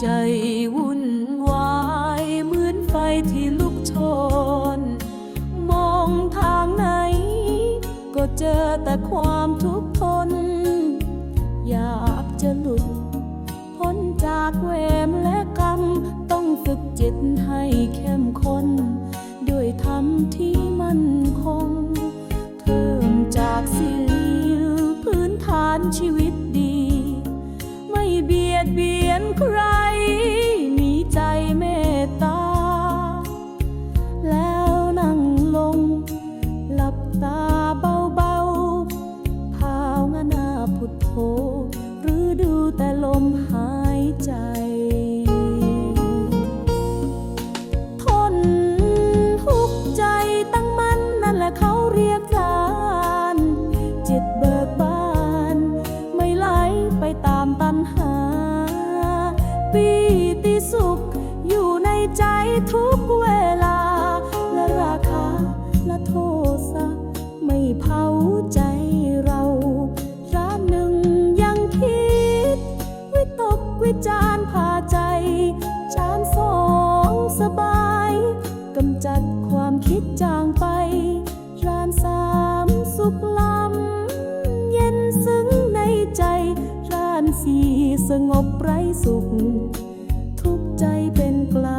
ใจวุ่นวายเหมือนไฟที่ลุกโชน มองทางไหน ก็เจอแต่ความทุกข์ทน อยากจะหลุด พ้นจากเวรและกรรม ต้องฝึกจิตให้เข้มข้น ด้วยธรรมที่มั่นคงเทิมจากศีลพื้นฐานชีวิตดี ไม่เบียดเบียนใคร ปีติสุข อยู่ในใจทุกเวลา และราคาและโทษะไม่เผาใจเราร้านหนึ่งยังคิด วิตกวิจารพาใจ จานสองสบายกำจัดความคิดจางไป สงบไร้สุข ทุกใจเป็นกลาง